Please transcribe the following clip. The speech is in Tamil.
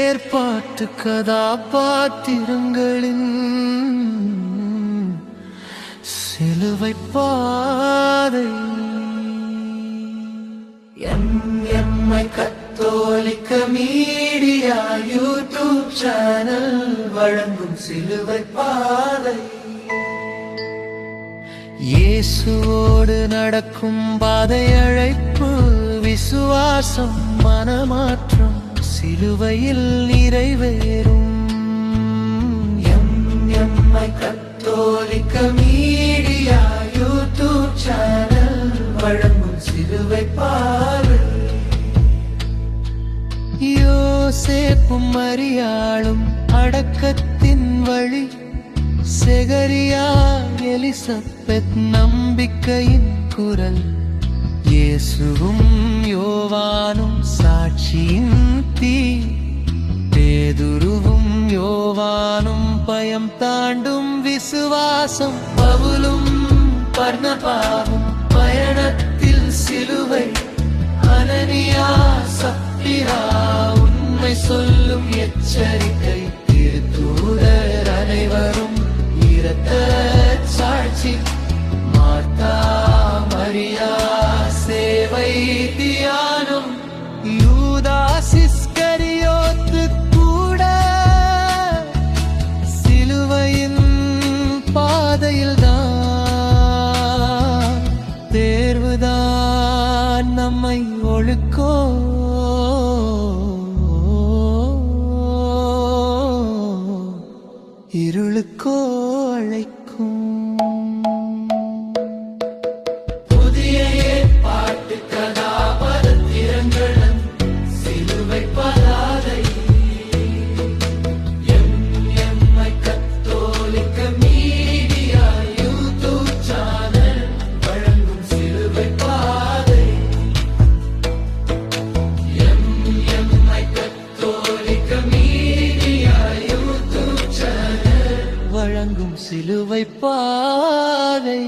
ஏற்பாட்டு கதாபாத்திரங்களின் சிலுவை பாதை. எம்மை கத்தோலிக்க மீடியா யூடியூப் சேனல் வழங்கும் சிலுவை பாதை. இயேசுவோடு நடக்கும் பாதை அழைப்பு விசுவாசம் மனமாற்றம். சிலுவையில் நிறைவேறும். எம் எம்ஐ கத்தோலிக்க மீடியா யூடியூப் சேனல் வழங்கும் சிலுவை பாரு யோசேப்பும் மரியாளும் அடக்கத்தின் வழி. செகரியா எலிசபெத் நம்பிக்கையின் குரல். இயேசுவும் யோவானும் சாட்சியின் யோவானும் பயம் தாண்டும் விசுவாசம் பவுலும் பர்ணபாவும் பயணத்தில் சிலுவை அனனியா சப்பிரா உண்மை சொல்லும் எச்சரிக்கை திருத்தூதர் அனைவரும் இரத்த சாட்சி மாத்தா மரியா சேவை தீ பாதையில்தான் தேர்வுதான் நம்மை ஒழுக்கோ. இருளுக்கோ அழைக்கும். வழங்கும் சிலுவை பாதை.